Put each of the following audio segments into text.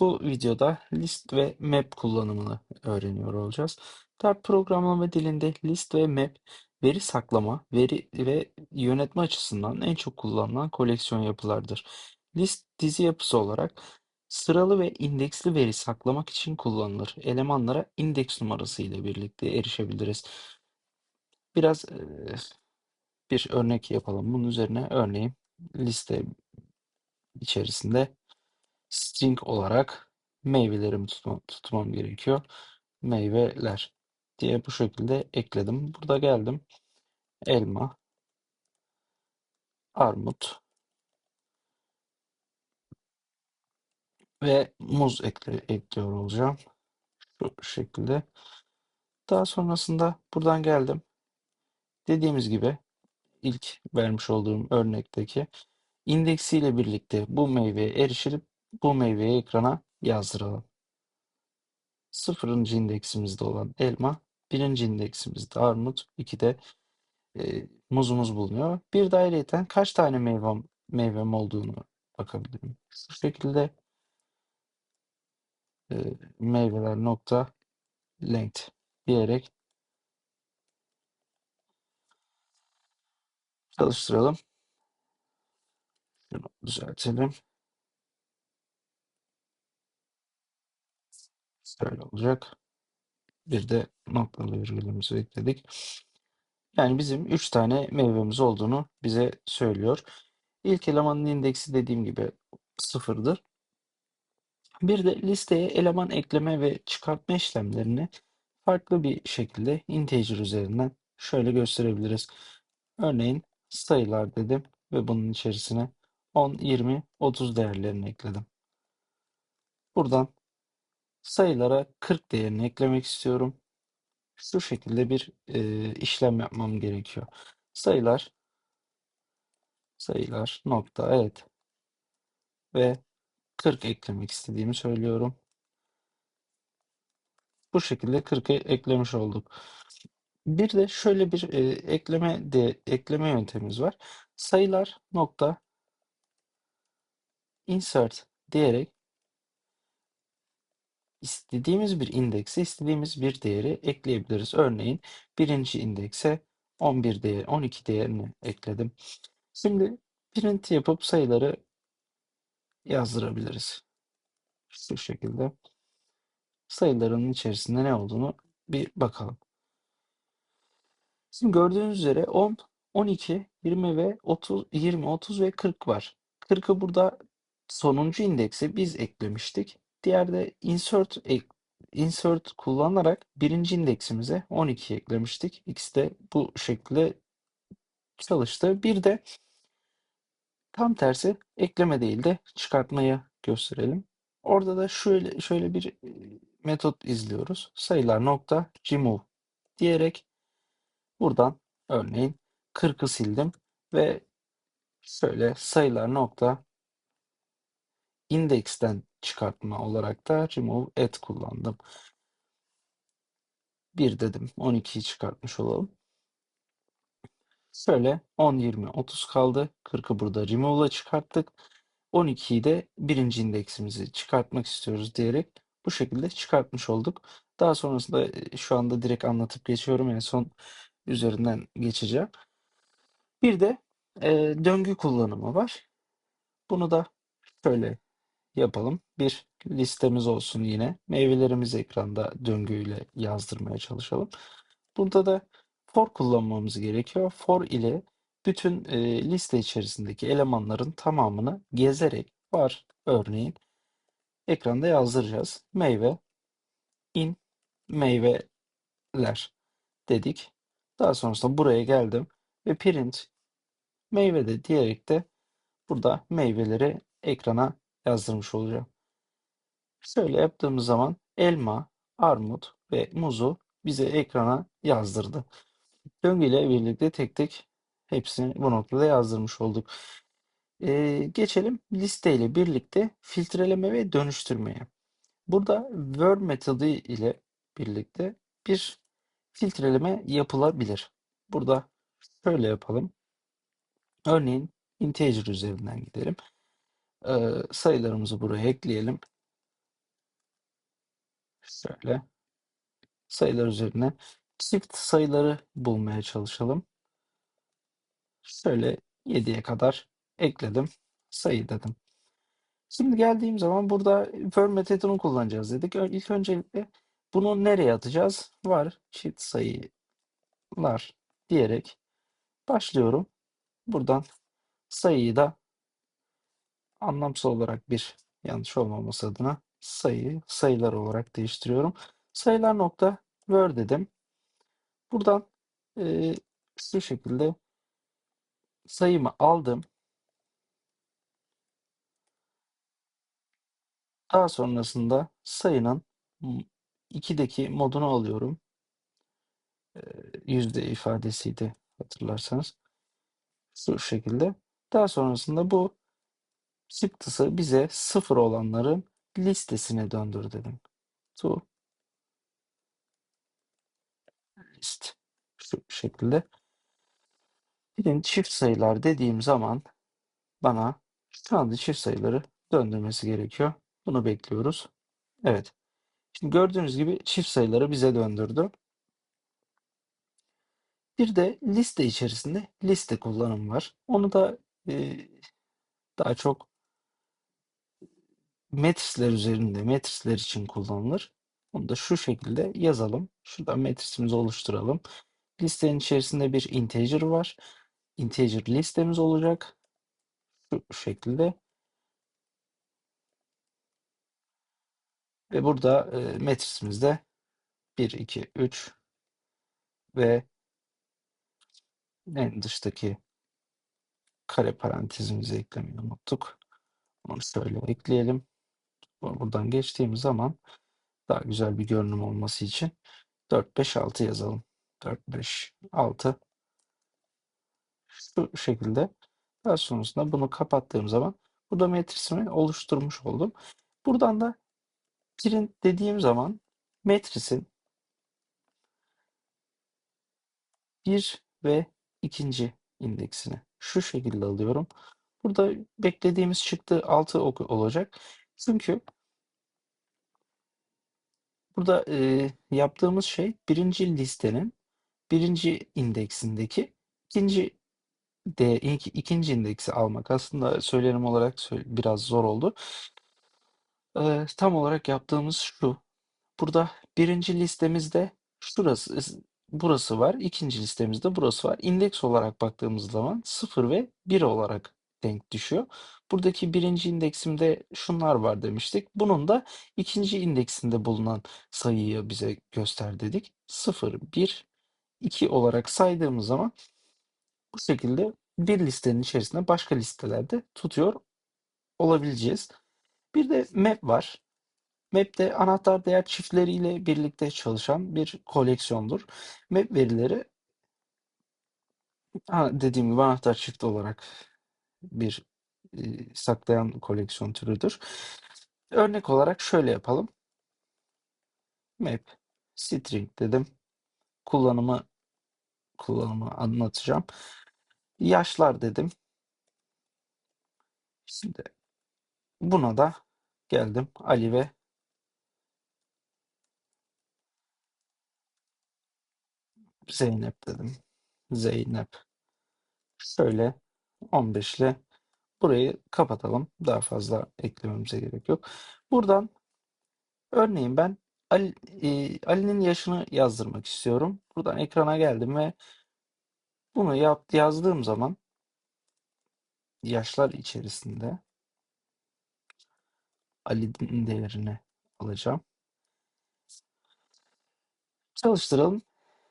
Bu videoda list ve map kullanımını öğreniyor olacağız. Dart programlama dilinde list ve map veri saklama, veri ve yönetme açısından en çok kullanılan koleksiyon yapılardır. List dizi yapısı olarak sıralı ve indeksli veri saklamak için kullanılır. Elemanlara indeks numarası ile birlikte erişebiliriz. Biraz bir örnek yapalım. Bunun üzerine örneğin liste içerisinde string olarak meyvelerimi tutmam, tutmam gerekiyor. Meyveler diye bu şekilde ekledim. Burada geldim. Elma, armut ve muz ekle, ekliyor olacağım. Şu şekilde. Daha sonrasında buradan geldim. Dediğimiz gibi ilk vermiş olduğum örnekteki indeksiyle birlikte bu meyveye erişilip bu meyveyi ekrana yazdıralım. Sıfırıncı indeksimizde olan elma, birinci indeksimizde armut, iki de e, muzumuz bulunuyor. Bir de kaç tane meyvem, meyvem olduğunu bakabilirim. Şu şekilde e, meyveler nokta length diyerek çalıştıralım. Şunu düzeltelim. Şöyle olacak. Bir de noktalı virgülümüzü ekledik. Yani bizim 3 tane meyvemiz olduğunu bize söylüyor. İlk elemanın indeksi dediğim gibi sıfırdır. Bir de listeye eleman ekleme ve çıkartma işlemlerini farklı bir şekilde integer üzerinden şöyle gösterebiliriz. Örneğin sayılar dedim ve bunun içerisine 10, 20, 30 değerlerini ekledim. Buradan sayılara 40 değerini eklemek istiyorum. Şu şekilde bir e, işlem yapmam gerekiyor. Sayılar sayılar nokta evet ve 40 eklemek istediğimi söylüyorum. Bu şekilde 40'ı eklemiş olduk. Bir de şöyle bir e, ekleme de ekleme yöntemimiz var. Sayılar nokta insert diyerek istediğimiz bir indekse istediğimiz bir değeri ekleyebiliriz. Örneğin birinci indekse 11 değer 12 değerini ekledim. Şimdi print yapıp sayıları yazdırabiliriz. Şu şekilde sayıların içerisinde ne olduğunu bir bakalım. Şimdi gördüğünüz üzere 10, 12, 20 ve 30, 20, 30 ve 40 var. 40'ı burada sonuncu indekse biz eklemiştik. Diğer de insert ek, insert kullanarak birinci indeksimize 12 eklemiştik. İkisi de bu şekilde çalıştı. Bir de tam tersi ekleme değil de çıkartmayı gösterelim. Orada da şöyle şöyle bir e, metot izliyoruz. Sayılar nokta remove diyerek buradan örneğin 40'ı sildim ve şöyle sayılar nokta indeksten çıkartma olarak da remove at kullandım. 1 dedim. 12'yi çıkartmış olalım. Şöyle 10, 20, 30 kaldı. 40'ı burada remove'la çıkarttık. 12'yi de birinci indeksimizi çıkartmak istiyoruz diyerek bu şekilde çıkartmış olduk. Daha sonrasında e, şu anda direkt anlatıp geçiyorum. En son üzerinden geçeceğim. Bir de e, döngü kullanımı var. Bunu da şöyle yapalım. Bir listemiz olsun yine. Meyvelerimizi ekranda döngüyle yazdırmaya çalışalım. Burada da for kullanmamız gerekiyor. For ile bütün e, liste içerisindeki elemanların tamamını gezerek var örneğin ekranda yazdıracağız. Meyve in meyveler dedik. Daha sonrasında buraya geldim ve print meyve de diyerek de burada meyveleri ekrana yazdırmış olacağım. Şöyle yaptığımız zaman elma, armut ve muzu bize ekrana yazdırdı. Döngüyle birlikte tek tek hepsini bu noktada yazdırmış olduk. Ee, geçelim listeyle birlikte filtreleme ve dönüştürmeye. Burada word metodu ile birlikte bir filtreleme yapılabilir. Burada şöyle yapalım. Örneğin integer üzerinden gidelim. Ee, sayılarımızı buraya ekleyelim. Şöyle sayılar üzerine çift sayıları bulmaya çalışalım. Şöyle 7'ye kadar ekledim. Sayı dedim. Şimdi geldiğim zaman burada for metodunu kullanacağız dedik. İlk öncelikle bunu nereye atacağız? Var çift sayılar diyerek başlıyorum. Buradan sayıyı da anlamsal olarak bir yanlış olmaması adına sayıyı sayılar olarak değiştiriyorum. Sayılar nokta word dedim. Buradan e, şu şekilde sayımı aldım. Daha sonrasında sayının 2'deki modunu alıyorum. E, yüzde ifadesiydi hatırlarsanız. Şu şekilde. Daha sonrasında bu çıktısı bize sıfır olanların listesine döndür dedim. To list. Şu şekilde. Birin çift sayılar dediğim zaman bana şu anda çift sayıları döndürmesi gerekiyor. Bunu bekliyoruz. Evet. Şimdi gördüğünüz gibi çift sayıları bize döndürdü. Bir de liste içerisinde liste kullanım var. Onu da e, daha çok metrisler üzerinde, metrisler için kullanılır. Onu da şu şekilde yazalım. Şuradan metrisimizi oluşturalım. Listenin içerisinde bir integer var. Integer listemiz olacak. Şu şekilde. Ve burada e, metrisimizde 1, 2, 3 ve en dıştaki kare parantezimizi eklemeyi unuttuk. Onu şöyle ekleyelim. Buradan geçtiğimiz zaman daha güzel bir görünüm olması için 4, 5, 6 yazalım. 4, 5, 6 şu şekilde. Daha sonrasında bunu kapattığım zaman burada metrisimi oluşturmuş oldum. Buradan da print dediğim zaman metrisin bir ve ikinci indeksini şu şekilde alıyorum. Burada beklediğimiz çıktı 6 olacak. Çünkü burada e, yaptığımız şey birinci listenin birinci indeksindeki ikinci de iki, ikinci indeksi almak. Aslında söylenim olarak biraz zor oldu. E, tam olarak yaptığımız şu. Burada birinci listemizde şurası burası var. İkinci listemizde burası var. İndeks olarak baktığımız zaman 0 ve 1 olarak denk düşüyor. Buradaki birinci indeksimde şunlar var demiştik. Bunun da ikinci indeksinde bulunan sayıyı bize göster dedik. 0, 1, 2 olarak saydığımız zaman bu şekilde bir listenin içerisinde başka listelerde tutuyor olabileceğiz. Bir de map var. Map de anahtar değer çiftleriyle birlikte çalışan bir koleksiyondur. Map verileri dediğim gibi anahtar çifti olarak bir saklayan koleksiyon türüdür. Örnek olarak şöyle yapalım. Map string dedim. Kullanımı kullanımı anlatacağım. Yaşlar dedim. Şimdi buna da geldim. Ali ve Zeynep dedim. Zeynep. Şöyle 15 ile burayı kapatalım. Daha fazla eklememize gerek yok. Buradan örneğin ben Ali, e, Ali'nin yaşını yazdırmak istiyorum. Buradan ekrana geldim ve bunu yap, yazdığım zaman yaşlar içerisinde Ali'nin değerini alacağım. Çalıştıralım.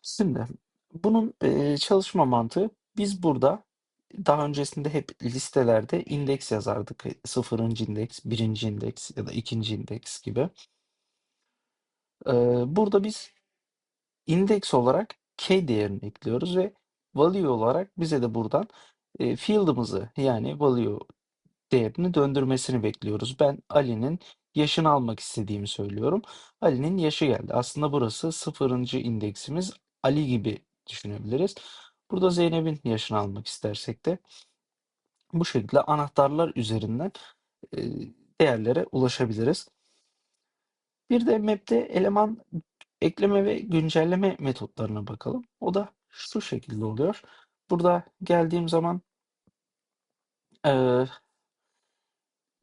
Şimdi bunun e, çalışma mantığı biz burada daha öncesinde hep listelerde indeks yazardık. Sıfırıncı indeks, birinci indeks ya da ikinci indeks gibi. Burada biz indeks olarak k değerini ekliyoruz ve value olarak bize de buradan field'ımızı yani value değerini döndürmesini bekliyoruz. Ben Ali'nin yaşını almak istediğimi söylüyorum. Ali'nin yaşı geldi. Aslında burası sıfırıncı indeksimiz Ali gibi düşünebiliriz. Burada Zeynep'in yaşını almak istersek de bu şekilde anahtarlar üzerinden e, değerlere ulaşabiliriz. Bir de map'te eleman ekleme ve güncelleme metotlarına bakalım. O da şu şekilde oluyor. Burada geldiğim zaman eee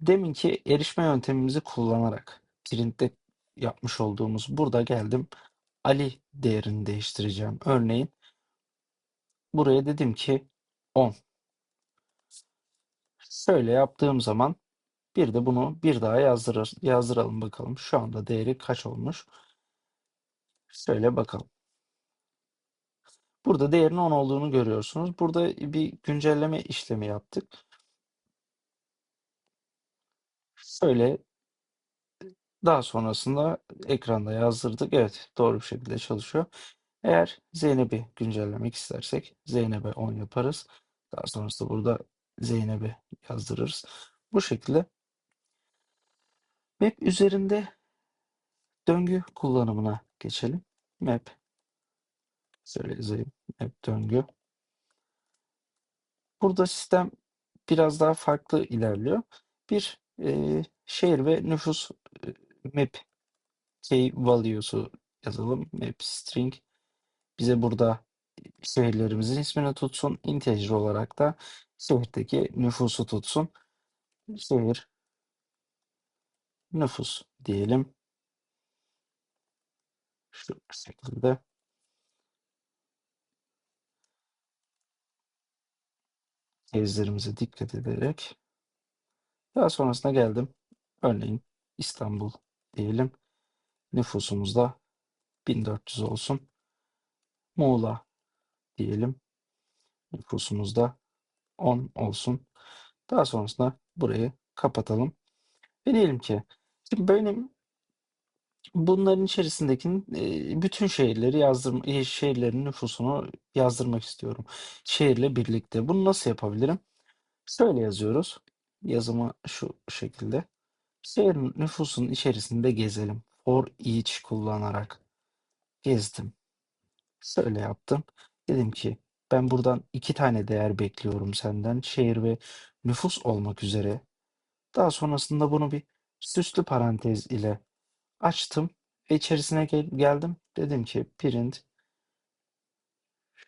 deminki erişme yöntemimizi kullanarak print'te yapmış olduğumuz burada geldim. Ali değerini değiştireceğim. Örneğin buraya dedim ki 10. Şöyle yaptığım zaman bir de bunu bir daha yazdırır, yazdıralım bakalım. Şu anda değeri kaç olmuş? Şöyle bakalım. Burada değerin 10 olduğunu görüyorsunuz. Burada bir güncelleme işlemi yaptık. Şöyle daha sonrasında ekranda yazdırdık. Evet doğru bir şekilde çalışıyor. Eğer Zeynep'i güncellemek istersek Zeynep'e 10 yaparız. Daha sonrasında burada Zeynep'i yazdırırız. Bu şekilde map üzerinde döngü kullanımına geçelim. Map şöyle yazayım. Map döngü. Burada sistem biraz daha farklı ilerliyor. Bir e, şehir ve nüfus e, map key value'su yazalım. Map string bize burada şehirlerimizin ismini tutsun. Integer olarak da şehirdeki nüfusu tutsun. Şehir nüfus diyelim. Şu şekilde. Gezlerimize dikkat ederek. Daha sonrasında geldim. Örneğin İstanbul diyelim. Nüfusumuz da 1400 olsun. Muğla diyelim. Nüfusumuz da 10 olsun. Daha sonrasında burayı kapatalım. Ve diyelim ki şimdi benim bunların içerisindeki bütün şehirleri yazdırma, e, şehirlerin nüfusunu yazdırmak istiyorum. Şehirle birlikte. Bunu nasıl yapabilirim? Şöyle yazıyoruz. Yazımı şu şekilde. Şehrin nüfusunun içerisinde gezelim. For each kullanarak gezdim. Şöyle yaptım. Dedim ki ben buradan iki tane değer bekliyorum senden. Şehir ve nüfus olmak üzere. Daha sonrasında bunu bir süslü parantez ile açtım ve içerisine gel- geldim. Dedim ki print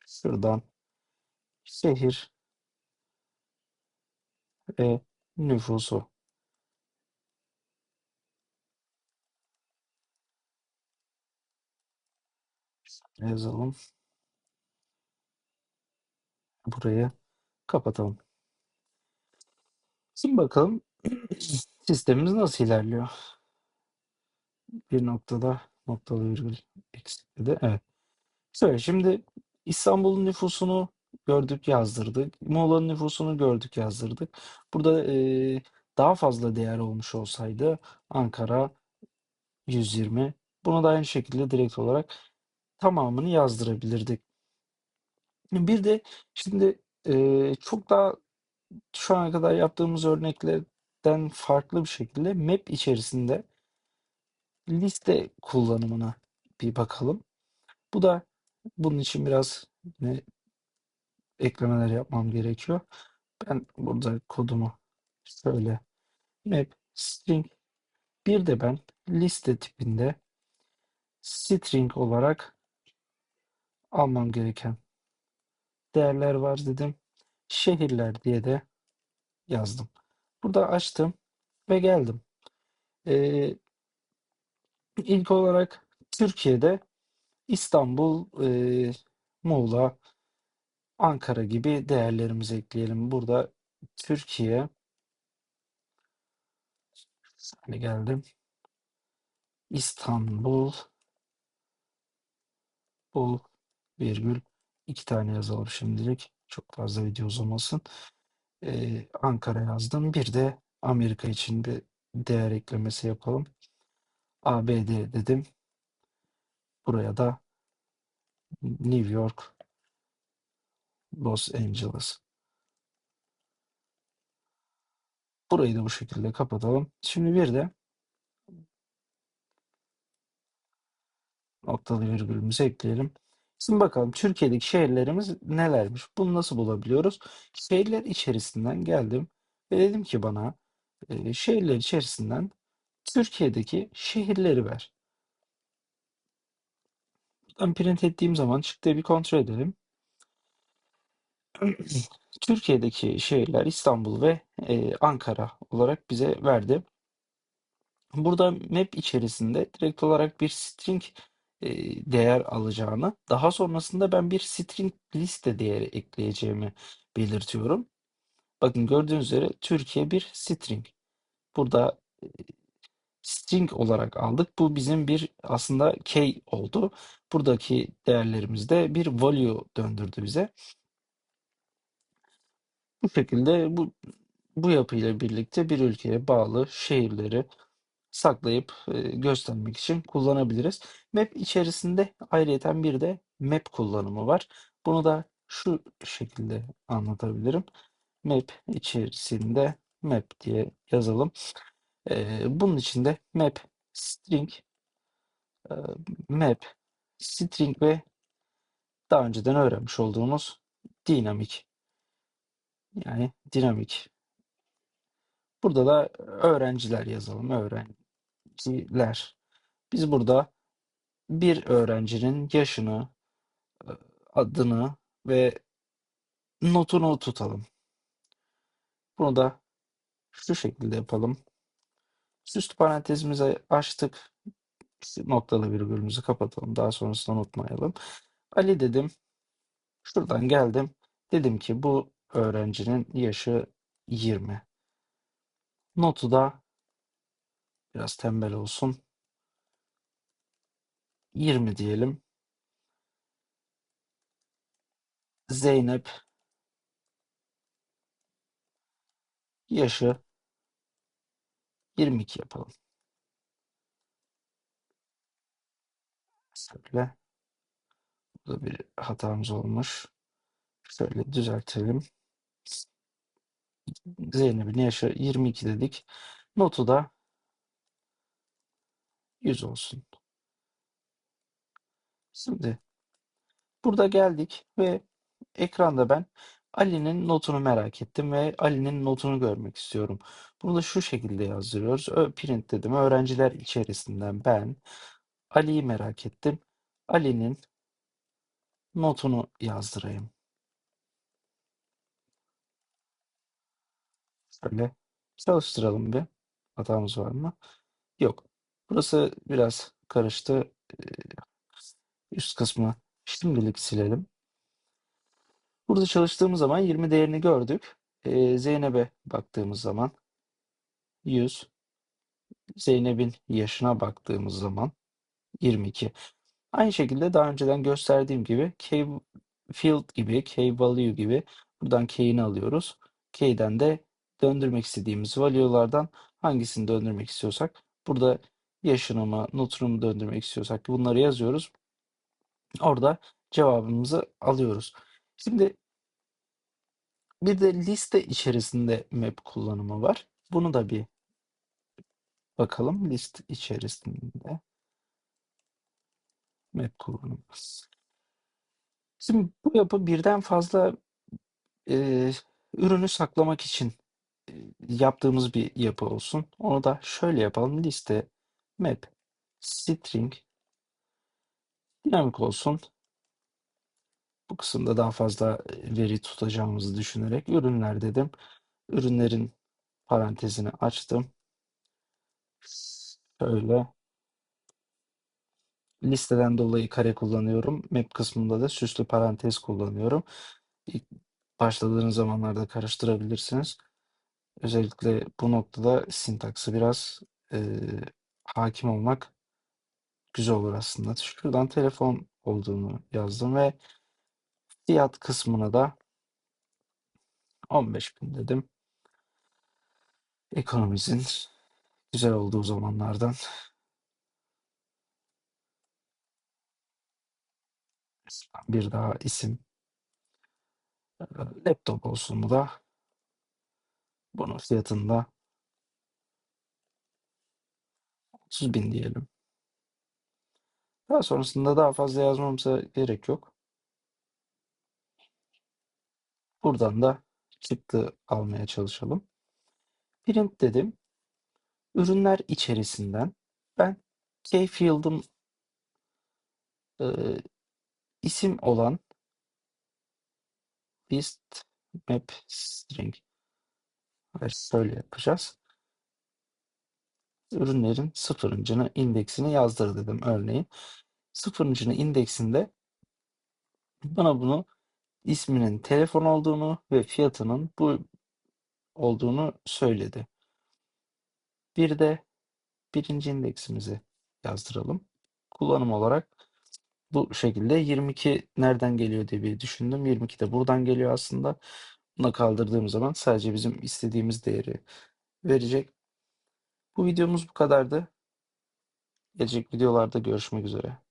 şuradan şehir ve nüfusu yazalım. Burayı kapatalım. Şimdi bakalım sistemimiz nasıl ilerliyor. Bir noktada noktalı virgül eksikti de evet. Şöyle şimdi İstanbul'un nüfusunu gördük yazdırdık. Muğla'nın nüfusunu gördük yazdırdık. Burada e, daha fazla değer olmuş olsaydı Ankara 120. Bunu da aynı şekilde direkt olarak tamamını yazdırabilirdik. Bir de şimdi e, çok daha şu ana kadar yaptığımız örneklerden farklı bir şekilde map içerisinde liste kullanımına bir bakalım. Bu da bunun için biraz ne eklemeler yapmam gerekiyor. Ben burada kodumu şöyle map string bir de ben liste tipinde string olarak almam gereken değerler var dedim. Şehirler diye de yazdım. Burada açtım ve geldim. Ee, ilk olarak Türkiye'de İstanbul, e, Muğla, Ankara gibi değerlerimizi ekleyelim. Burada Türkiye hani geldim. İstanbul bul virgül iki tane yazalım şimdilik. Çok fazla video uzamasın. Ee, Ankara yazdım. Bir de Amerika için bir değer eklemesi yapalım. ABD dedim. Buraya da New York, Los Angeles. Burayı da bu şekilde kapatalım. Şimdi bir de noktalı virgülümüzü ekleyelim. Şimdi bakalım Türkiye'deki şehirlerimiz nelermiş? Bunu nasıl bulabiliyoruz? Şehirler içerisinden geldim ve dedim ki bana e, şehirler içerisinden Türkiye'deki şehirleri ver. Buradan print ettiğim zaman çıktığı bir kontrol edelim. Türkiye'deki şehirler İstanbul ve e, Ankara olarak bize verdi. Burada map içerisinde direkt olarak bir string e, değer alacağını, daha sonrasında ben bir string liste değeri ekleyeceğimi belirtiyorum. Bakın gördüğünüz üzere Türkiye bir string. Burada e, string olarak aldık. Bu bizim bir aslında key oldu. Buradaki değerlerimizde bir value döndürdü bize. Bu şekilde bu bu yapıyla birlikte bir ülkeye bağlı şehirleri saklayıp göstermek için kullanabiliriz. Map içerisinde ayrıyeten bir de map kullanımı var. Bunu da şu şekilde anlatabilirim. Map içerisinde map diye yazalım. E, bunun içinde map string map string ve daha önceden öğrenmiş olduğumuz dinamik yani dinamik. Burada da öğrenciler yazalım. Öğrenciler. Biz burada bir öğrencinin yaşını, e, adını ve notunu tutalım. Bunu da şu şekilde yapalım. Süslü parantezimizi açtık. Noktalı virgülümüzü kapatalım. Daha sonrasında unutmayalım. Ali dedim. Şuradan geldim. Dedim ki bu öğrencinin yaşı 20. Notu da biraz tembel olsun. 20 diyelim. Zeynep yaşı 22 yapalım. Şöyle. Burada bir hatamız olmuş. Şöyle düzeltelim. Zeynep'in yaşı 22 dedik. Notu da 100 olsun. Şimdi burada geldik ve ekranda ben Ali'nin notunu merak ettim ve Ali'nin notunu görmek istiyorum. Bunu da şu şekilde yazdırıyoruz. Print dedim. Öğrenciler içerisinden ben Ali'yi merak ettim. Ali'nin notunu yazdırayım. Şöyle çalıştıralım bir. Hatamız var mı? Yok. Burası biraz karıştı. Ee, Üst kısmı şimdilik silelim. Burada çalıştığımız zaman 20 değerini gördük. Ee, Zeynep'e baktığımız zaman 100. Zeynep'in yaşına baktığımız zaman 22. Aynı şekilde daha önceden gösterdiğim gibi key field gibi, key value gibi buradan key'ini alıyoruz. Key'den de döndürmek istediğimiz value'lardan hangisini döndürmek istiyorsak burada yaşını mı, döndürmek istiyorsak bunları yazıyoruz. Orada cevabımızı alıyoruz. Şimdi bir de liste içerisinde map kullanımı var. Bunu da bir bakalım. List içerisinde map kullanımı. Şimdi bu yapı birden fazla e, ürünü saklamak için e, yaptığımız bir yapı olsun. Onu da şöyle yapalım. Liste map string dinamik olsun. Bu kısımda daha fazla e, veri tutacağımızı düşünerek ürünler dedim. Ürünlerin parantezini açtım. Şöyle listeden dolayı kare kullanıyorum. Map kısmında da süslü parantez kullanıyorum. İlk başladığınız zamanlarda karıştırabilirsiniz. Özellikle bu noktada sintaksı biraz e, hakim olmak güzel olur aslında. Şuradan telefon olduğunu yazdım ve fiyat kısmına da 15 bin dedim. Ekonomimizin güzel olduğu zamanlardan bir daha isim e, laptop olsun bu da bunun fiyatında 30 bin diyelim. Daha sonrasında daha fazla yazmamıza gerek yok. Buradan da çıktı almaya çalışalım. Print dedim. Ürünler içerisinden ben Keyfield'ın e, isim olan list map string ve şöyle yapacağız. Ürünlerin sıfırıncını indeksini yazdır dedim örneğin. Sıfırıncını indeksinde bana bunu isminin telefon olduğunu ve fiyatının bu olduğunu söyledi. Bir de birinci indeksimizi yazdıralım. Kullanım olarak bu şekilde 22 nereden geliyor diye bir düşündüm. 22 de buradan geliyor aslında. Buna kaldırdığım zaman sadece bizim istediğimiz değeri verecek. Bu videomuz bu kadardı. Gelecek videolarda görüşmek üzere.